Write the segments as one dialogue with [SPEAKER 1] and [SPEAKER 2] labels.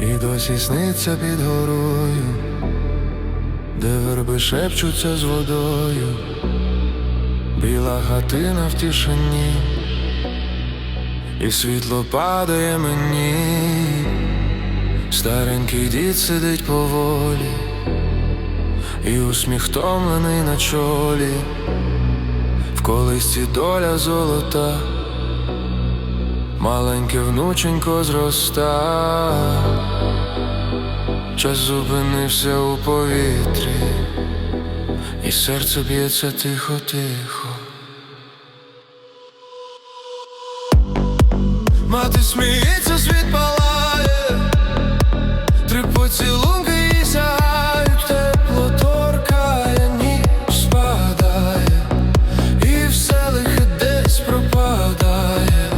[SPEAKER 1] І досі сниться під горою, де верби шепчуться з водою, біла хатина в тишині, і світло падає мені, старенький дід сидить поволі, і усміх втомлений на чолі, в колисці доля золота. Маленьке внученько зроста, час зупинився у повітрі, і серце б'ється тихо-тихо. Мати сміється, світ палає, три поцілунки і сягають, тепло торкає, ніч спадає, і все лихе десь пропадає,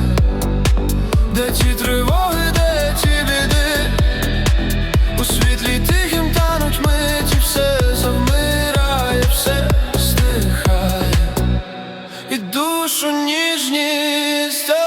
[SPEAKER 1] де ті тривоги, де ті біди, у світлі тихим тануть мить, все завмирає, все стихає, і душу ніжність.